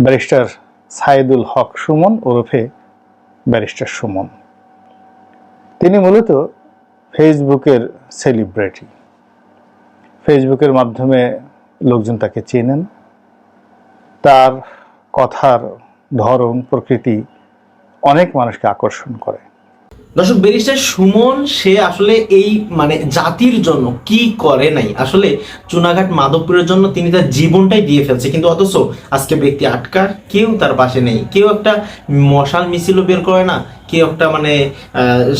Barrister Saidul হক সুমন ওরফে barrister Suman. তিনি মূলত ফেসবুকের সেলিব্রিটি। ফেসবুকের মাধ্যমে লোকজন তাকে চেনেন। তার কথার ধরন, প্রকৃতি অনেক মানুষকে আকর্ষণ করে। দর্শক, ব্যারিস্টার সুমন, সে আসলে এই মানে জাতির জন্য কি করে নাই? আসলে চুনাঘাট মাধবপুরের জন্য তিনি তার জীবনটাই দিয়ে ফেলছে। কিন্তু অথচ আজকে ব্যক্তি আটকার, কেউ তার পাশে নেই। কেউ একটা মশাল মিছিলও বের করে না কেউ একটা মানে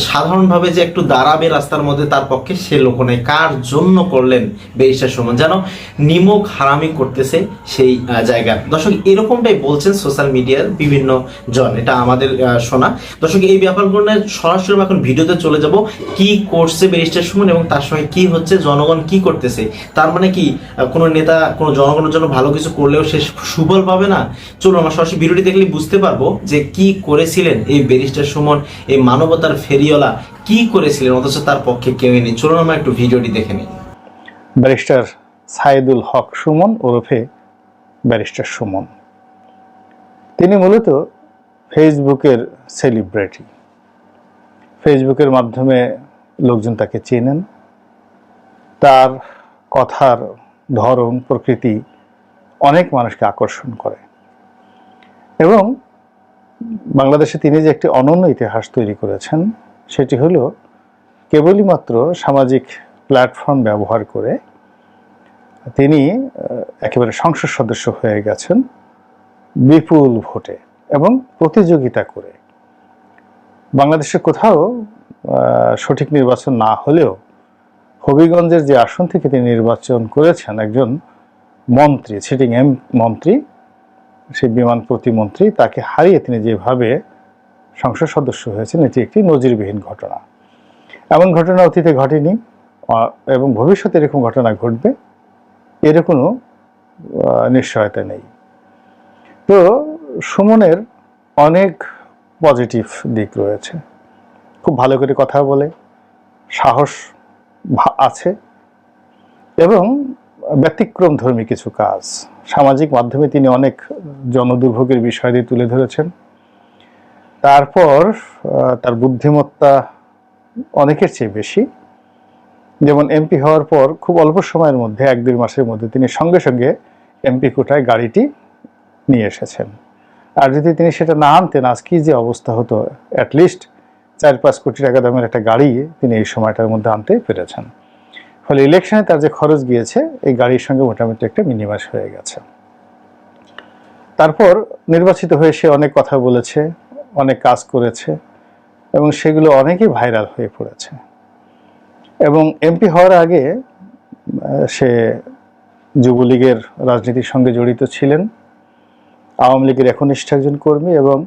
সাধারণভাবে যে একটু দাঁড়াবে রাস্তার মধ্যে তার পক্ষে সে লোক নেই। কার জন্য করলেন ব্যারিস্টার সুমন? যেন নিমক হারামি করতেছে সেই জায়গা। দর্শক, এরকমটাই বলছেন সোশ্যাল মিডিয়ার বিভিন্ন জন। এটা আমাদের শোনা। দর্শক, এই ব্যাপারগুলো সরাসরি এখন ভিডিওতে চলে যাব। কি করছে ব্যারিস্টার সুমন এবং তার সঙ্গে কি হচ্ছে, জনগণ কি করতেছে? তার মানে কি কোনো নেতা, কোনো জনগণের জন্য ভালো কিছু করলেও সে সুফল পাবে না? চলুন, আমরা সরাসরি ভিডিওটি দেখলে বুঝতে পারব যে কি করেছিলেন এই ব্যারিস্টার সুমন, এই মানবতার ফেরিওয়ালা কি করেছিলেন? অথচ তার পক্ষে কেউই নেই। চলুন আমরা একটু ভিডিওটি দেখে নিই। ব্যারিস্টার সাইদুল হক সুমন ওরফে ব্যারিস্টার সুমন। তিনি মূলত ফেসবুকের সেলিব্রিটি। ফেসবুকের মাধ্যমে লোকজন তাকে চেনেন। তার কথার ধরন, প্রকৃতি অনেক মানুষকে আকর্ষণ করে। এবং বাংলাদেশে তিনি যে একটি অনন্য ইতিহাস তৈরি করেছেন, সেটি হলো কেবলই মাত্র সামাজিক প্ল্যাটফর্ম ব্যবহার করে তিনি একেবারে সংসদ সদস্য হয়ে গেছেন বিপুল ভোটে এবং প্রতিযোগিতা করে। বাংলাদেশে কোথাও সঠিক নির্বাচন না হলেও হবিগঞ্জের যে আসন থেকে তিনি নির্বাচন করেছেন, একজন মন্ত্রী, সিটিং এম মন্ত্রী সেই বিমান প্রতিমন্ত্রী, তাকে হারিয়ে তিনি যেভাবে সংসদ সদস্য হয়েছেন, এটি একটি নজিরবিহীন ঘটনা। এমন ঘটনা অতীতে ঘটেনি এবং ভবিষ্যতে এরকম ঘটনা ঘটবে এর কোনো নিশ্চয়তা নেই। তো, সুমনের অনেক পজিটিভ দিক রয়েছে। খুব ভালো করে কথা বলে, সাহস আছে, এবং ব্যতিক্রম ধর্মী কিছু কাজ। সামাজিক মাধ্যমে তিনি অনেক জনদুর্ভোগের বিষয় দিয়ে তুলে ধরেছেন। তারপর তার বুদ্ধিমত্তা অনেকের চেয়ে বেশি। যেমন এমপি হওয়ার পর খুব অল্প সময়ের মধ্যে, এক দুই মাসের মধ্যে তিনি সঙ্গে সঙ্গে এমপি কোটায় গাড়িটি নিয়ে এসেছেন। আর যদি তিনি সেটা না আনতেন, আজ কি যে অবস্থা হতো? অ্যাটলিস্ট চার পাঁচ কোটি টাকা দামের একটা গাড়ি তিনি এই সময়টার মধ্যে আনতে পেরেছেন। ফলে ইলেকশনে তার যে খরচ গিয়েছে, এই গাড়ির সঙ্গে মোটামুটি একটা মিনিমাস হয়ে গেছে। তারপর নির্বাচিত হয়ে সে অনেক কথা বলেছে, অনেক কাজ করেছে এবং সেগুলো অনেকই ভাইরাল হয়ে পড়েছে। এবং এমপি হওয়ার আগে সে যুবলীগের রাজনীতির সঙ্গে জড়িত ছিলেন। আওয়ামী লীগের একনিষ্ঠ একজন কর্মী এবং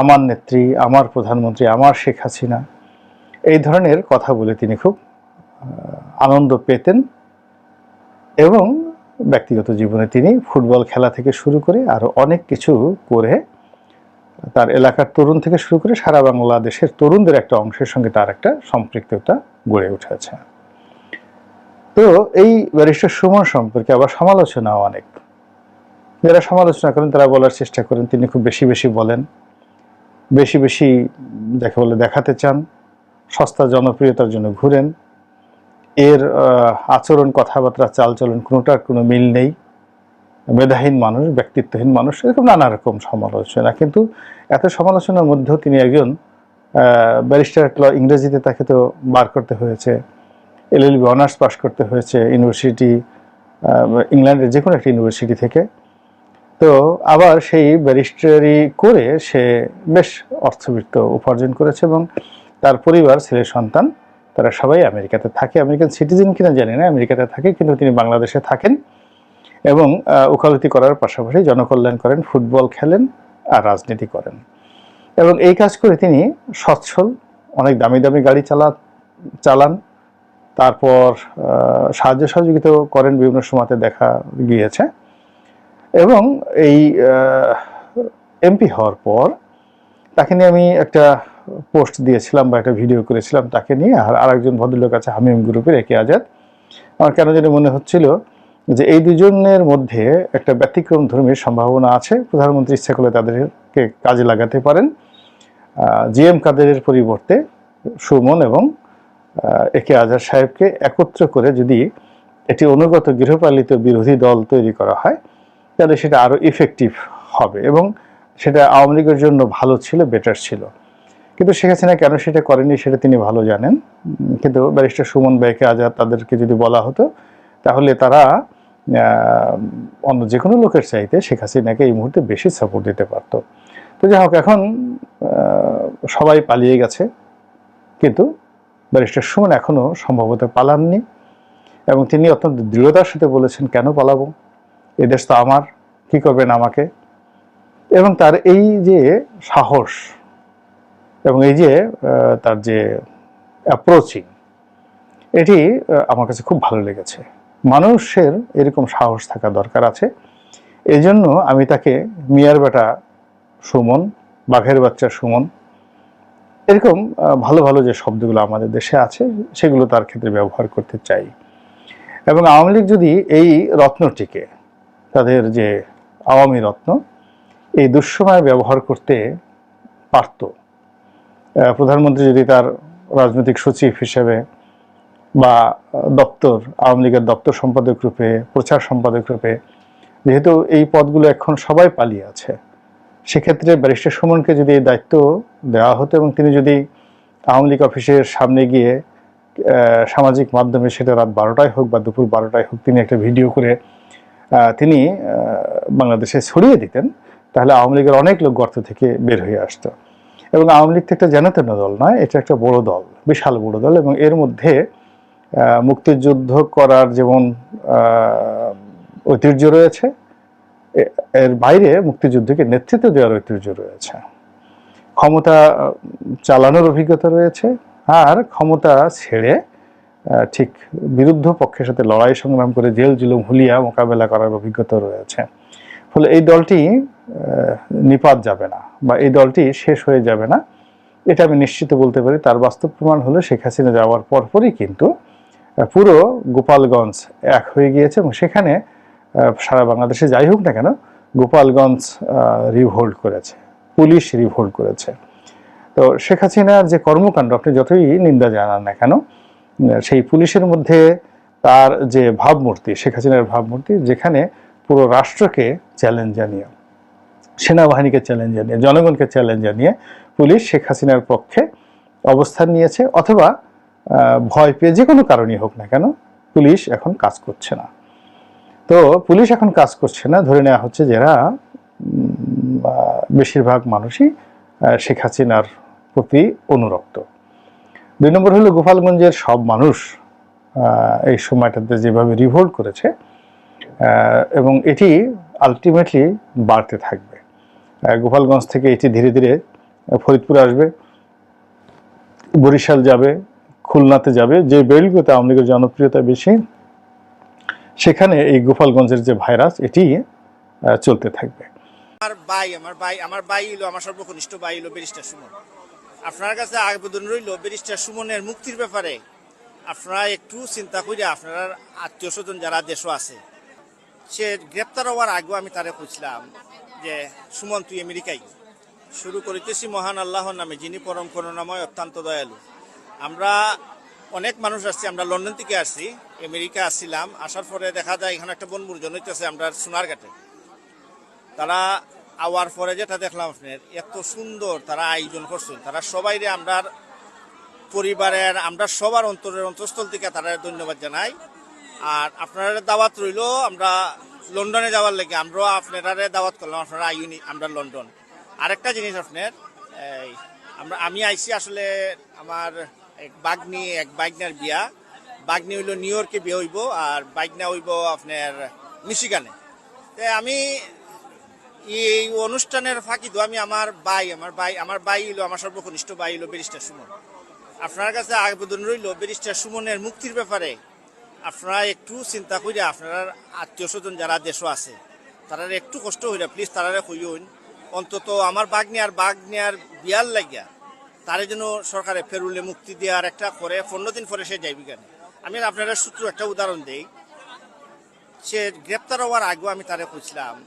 আমার নেত্রী, আমার প্রধানমন্ত্রী, আমার শেখ হাসিনা, এই ধরনের কথা বলে তিনি খুব আনন্দ পেতেন এবং ব্যক্তিগত জীবনে তিনি ফুটবল খেলা থেকে শুরু করে আরও অনেক কিছু করে তার এলাকার তরুণ থেকে শুরু করে সারা বাংলাদেশের তরুণদের একটা অংশের সঙ্গে তার একটা সম্পৃক্ততা গড়ে উঠেছে। তো এই ব্যারিস্টার সুমন সম্পর্কে আবার সমালোচনাও অনেক। যারা সমালোচনা করেন, তারা বলার চেষ্টা করেন, তিনি খুব বেশি বেশি বলেন, বেশি বেশি যাকে বলে দেখাতে চান, সস্তা জনপ্রিয়তার জন্য ঘুরেন এর আচরণ, কথাবার্তা, চালচলন কোনোটার কোনো মিল নেই। মেধাহীন মানুষ, ব্যক্তিত্বহীন মানুষ, এরকম নানা রকম সমালোচনা। কিন্তু এত সমালোচনার মধ্যেও তিনি একজন ব্যারিস্টার ইংরেজিতে তাকে তো বার করতে হয়েছে। এলএলবি অনার্স পাস করতে হয়েছে ইউনিভার্সিটি ইংল্যান্ডের যে কোনো একটা ইউনিভার্সিটি থেকে। তো আবার সেই ব্যারিস্টারি করে সে বেশ অর্থবিত্ত উপার্জন করেছে এবং তার পরিবার ছেলের সন্তান তারা সবাই আমেরিকাতে থাকে। আমেরিকান সিটিজেন কিনা জানি না আমেরিকাতে থাকে কিন্তু তিনি বাংলাদেশে থাকেন এবং আহ, ওকালতি করার পাশাপাশি জনকল্যাণ করেন ফুটবল খেলেন আর রাজনীতি করেন। এবং এই কাজ করে তিনি সচ্ছল অনেক দামি দামি গাড়ি চালা চালান। তারপর সাহায্য সহযোগিতাও করেন বিভিন্ন সময়তে দেখা গিয়েছে। এবং এই এমপি হওয়ার পর তাকে নিয়ে আমি একটা পোস্ট দিয়েছিলাম বা একটা ভিডিও করেছিলাম তাকে নিয়ে, আর আরেকজন ভদ্রলোক আছে, হামিম গ্রুপের, একে আজাদ। আমার কেন যেন মনে হচ্ছিল যে এই দুজনের মধ্যে একটা ব্যতিক্রম ধর্মীর সম্ভাবনা আছে। প্রধানমন্ত্রী ইচ্ছা করলে তাদেরকে কাজে লাগাতে পারেন। জি এম কাদেরের পরিবর্তে সুমন এবং একে আজহার সাহেবকে একত্র করে যদি এটি অনুগত গৃহপালিত বিরোধী দল তৈরি করা হয়, তাহলে সেটা আরও ইফেক্টিভ হবে এবং সেটা আওয়ামী লীগের জন্য ভালো ছিল বেটার ছিল। কিন্তু শেখ হাসিনা কেন সেটা করেনি সেটা তিনি ভালো জানেন। কিন্তু ব্যারিস্টার সুমন বেকে আজাদ তাদেরকে যদি বলা হতো, তাহলে তারা অন্য যে কোনো লোকের চাইতে শেখ হাসিনাকে এই মুহূর্তে বেশি সাপোর্ট দিতে পারতো। তো যাই হোক, এখন সবাই পালিয়ে গেছে। কিন্তু ব্যারিস্টার সুমন এখনও সম্ভবত পালাননি এবং তিনি অত্যন্ত দৃঢ়তার সাথে বলেছেন, কেন পালাবো? এ দেশ তো আমার, কি করবেন আমাকে? এবং তার এই যে সাহস এবং এই যে তার যে অ্যাপ্রোচিং এটি আমার কাছে খুব ভালো লেগেছে। মানুষের এরকম সাহস থাকা দরকার আছে। এই জন্য আমি তাকে মিয়ার বেটা সুমন, বাঘের বাচ্চা সুমন, এরকম ভালো ভালো যে শব্দগুলো আমাদের দেশে আছে, সেগুলো তার ক্ষেত্রে ব্যবহার করতে চাই। এবং আওয়ামী লীগ যদি এই রত্নটিকে, তাদের যে আওয়ামী রত্ন, এই দুঃসময় ব্যবহার করতে পারত প্রধানমন্ত্রী যদি তার রাজনৈতিক সচিব হিসেবে বা দপ্তর, আওয়ামী লীগের দপ্তর সম্পাদক রূপে, প্রচার সম্পাদক রূপে, যেহেতু এই পদগুলো এখন সবাই পালিয়ে আছে, সেক্ষেত্রে ব্যারিস্টার সুমনকে যদি এই দায়িত্ব দেওয়া হতো এবং তিনি যদি আওয়ামী লীগ অফিসের সামনে গিয়ে সামাজিক মাধ্যমে সেটা রাত বারোটায় হোক বা দুপুর বারোটায় হোক তিনি একটা ভিডিও করে তিনি বাংলাদেশে ছড়িয়ে দিতেন, তাহলে আওয়ামী লীগের অনেক লোক গর্ত থেকে বের হয়ে আসতো। এবং আওয়ামী লীগ একটা জনতেন দল নয়, এটা একটা বড় দল, বিশাল বড় দল এবং এর মধ্যে মুক্তিযুদ্ধ করার যেমন ঐতিহ্য রয়েছে এর বাইরে মুক্তিযুদ্ধকে নেতৃত্ব দেওয়ার ঐতিহ্য রয়েছে। ক্ষমতা চালানোর অভিজ্ঞতা রয়েছে আর ক্ষমতা ছেড়ে ঠিক বিরুদ্ধ পক্ষের সাথে লড়াই সংগ্রাম করে জেল জুলুম, হুলিয়া মোকাবেলা করার অভিজ্ঞতা রয়েছে। ফলে এই দলটি নিপাত যাবে না বা এই দলটি শেষ হয়ে যাবে না। এটা আমি নিশ্চিত বলতে পারি। তার বাস্তব প্রমাণ হলো শেখ হাসিনা যাওয়ার পরপরই কিন্তু পুরো গোপালগঞ্জ এক হয়ে গিয়েছে এবং সেখানে সারা বাংলাদেশে যাই হোক না কেন, গোপালগঞ্জ রিভোল্ট করেছে, পুলিশ রিভোল্ট করেছে। তো শেখ হাসিনার যে কর্মকাণ্ড, আপনি যতই নিন্দা জানান না কেন সেই পুলিশের মধ্যে তার যে ভাবমূর্তি, শেখ হাসিনার ভাবমূর্তি, যেখানে পুরো রাষ্ট্রকে চ্যালেঞ্জ জানিয়ে, সেনাবাহিনীকে চ্যালেঞ্জ জানিয়ে, জনগণকে চ্যালেঞ্জ জানিয়ে পুলিশ শেখ হাসিনার পক্ষে অবস্থান নিয়েছে অথবা ভয় পেয়ে যে কোনো কারণেই হোক না কেন, পুলিশ এখন কাজ করছে না। তো পুলিশ এখন কাজ করছে না, ধরে নেওয়া হচ্ছে যারা বেশিরভাগ মানুষই শেখ হাসিনার প্রতি অনুরক্ত। দুই নম্বর হলো গোপালগঞ্জের সব মানুষ এই সময়টাতে যেভাবে রিভোল্ট করেছে এবং এটি আলটিমেটলি বাড়তে থাকবে। গোপালগঞ্জ থেকে এটি ধীরে ধীরে ফরিদপুর আসবে, বরিশাল যাবে, খুলনাতে যাবে। যে বেলগুলোতে আওয়ামী লীগের জনপ্রিয়তা বেশি, সেখানে এই গোপালগঞ্জের যে ভাইরাস, এটি চলতে থাকবে। আমার ভাই আমার ভাই আমার ভাই হইল আমার সর্বকনিষ্ঠ ভাই হইল ব্যারিস্টার সুমন। আপনার কাছে আবেদন রইল ব্যারিস্টার সুমনের মুক্তির ব্যাপারে। আপনারা একটু চিন্তা করে আপনার আত্মীয় স্বজন যারা দেশও আছে সে গ্রেপ্তার হওয়ার আগেও আমি তারে খুঁজলাম যে, সুমন, তুই আমেরিকায় শুরু করিতেছি মহান আল্লাহর নামে, যিনি পরম করুণাময়, অত্যন্ত দয়ালু। আমরা অনেক মানুষ আসছি আমরা লন্ডন থেকে আসছি, আমেরিকা আসছিলাম, আসার পরে দেখা যায় এখানে একটা বনভোজন হইতেছে আমরা সোনার সোনারঘাটে। তারা আওয়ার পরে যেটা দেখলাম আপনার এত সুন্দর তারা আয়োজন করছেন তারা সবাই আমরা পরিবারের, আমরা সবার অন্তরের অন্তঃস্থল থেকে তারা ধন্যবাদ জানাই। আর আপনারা দাওয়াত রইল, আমরা লন্ডনে যাওয়ার লেগে, আমরাও আপনারা দাওয়াত করলাম, আপনারা আইনি আমরা লন্ডন। আরেকটা জিনিস আপনার, এই, আমরা, আমি আইছি আসলে আমার এক বাগনি, এক বাইকনার বিয়া। বাগনি হইল নিউ ইয়র্কে বিয়ে হইব, আর বাইকনা হইব আপনার মিশিগানে। তে আমি এই অনুষ্ঠানের ফাঁকি তো আমি আমার বাই আমার বাই আমার বাই হইল, আমার সর্বকনিষ্ঠ বাই হইল ব্যারিস্টার সুমন। আপনার কাছে আবেদন রইল, ব্যারিস্টার সুমনের মুক্তির ব্যাপারে। আপনারা একটু চিন্তা করে আপনার আত্মীয় স্বজন যারা দেশও আছে তারা একটু কষ্ট হইরা প্লিজ তারা কইন অন্তত আমার বাগনি আর বাগনি আর বিয়ার লাগিয়া তারে যেন সরকারে ফেরুলে মুক্তি দেওয়ার একটা করে পনেরো দিন পরে সে যাইবি কেন? আমি আপনারা সূত্র একটা উদাহরণ দেই। সে গ্রেপ্তার হওয়ার আগেও আমি তারে কইছিলাম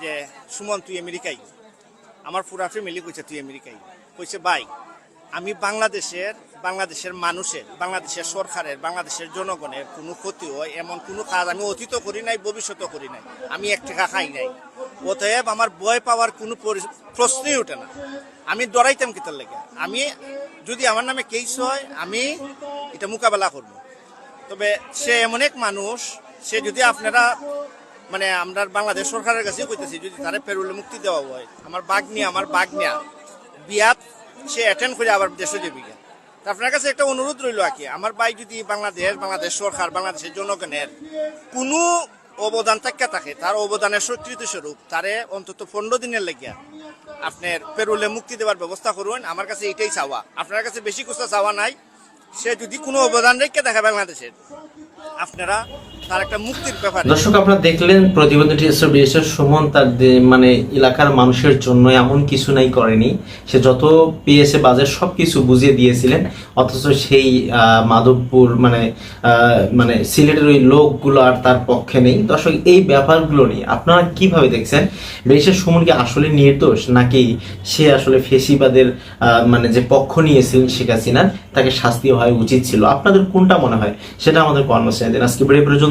যে, সুমন, তুই আমেরিকাই আমার পুরা ফ্যামিলি কইছে, তুই আমেরিকাই কইছে, ভাই আমি বাংলাদেশের বাংলাদেশের মানুষের, বাংলাদেশের সরকারের, বাংলাদেশের জনগণের কোনো ক্ষতি হয় এমন কোনো কাজ আমি অতীত করি নাই, ভবিষ্যতও করি নাই। আমি এক টাকা খাই নাই। অতএব আমার ভয় পাওয়ার কোনো প্রশ্নই ওঠে না। আমি ডরাইতাম কিতার লেগে। আমি, যদি আমার নামে কেস হয়, আমি এটা মোকাবেলা করব। তবে সে এমন এক মানুষ, সে যদি আপনারা মানে আমরা বাংলাদেশ সরকারের কাছে কইতেছি, যদি তারে পেরুলে মুক্তি দেওয়া হয়, আমার বাঘ নিয়ে আমার বাঘ নিয়ে বিয়াত সে অ্যাটেন্ড করে আবার দেশে যাবি আপনার কাছে একটা অনুরোধ রইল আর কি, আমার ভাই যদি বাংলাদেশ বাংলাদেশ সরকার, বাংলাদেশের জনগণের কোনো অবদান থাকা থাকে, তার অবদানের স্বীকৃতি স্বরূপ, তারে অন্তত পনেরো দিনের লেগিয়া আপনার পেরুলে মুক্তি দেওয়ার ব্যবস্থা করুন, আমার কাছে এটাই চাওয়া। আপনার কাছে বেশি কিছু চাওয়া নাই, সে যদি কোনো অবদান রেখে দেখে বাংলাদেশের, আপনারা দর্শক, আপনারা দেখলেন টিএসআর বিএসএর সুমন তার মানে এলাকার মানুষের জন্য এমন কিছু নাই করেনি। সে যত পেয়েছে বাজার সব কিছু বুঝিয়ে দিয়েছিলেন, অথচ সেই মাধবপুর মানে মানে সিলেটের ওই লোকগুলো আর তার পক্ষে নেই। দর্শক, এই ব্যাপারগুলো নিয়ে আপনারা কীভাবে দেখছেন? বিএসএর সুমন কি আসলে নির্দোষ নাকি সে আসলে ফেসিবাদের মানে যে পক্ষ নিয়েছিলেন শেখ হাসিনার, তাকে শাস্তি হওয়া উচিত ছিল? আপনাদের কোনটা মনে হয়? সেটা আমাদের কর্মসূচি দিন আজকে ভিডিও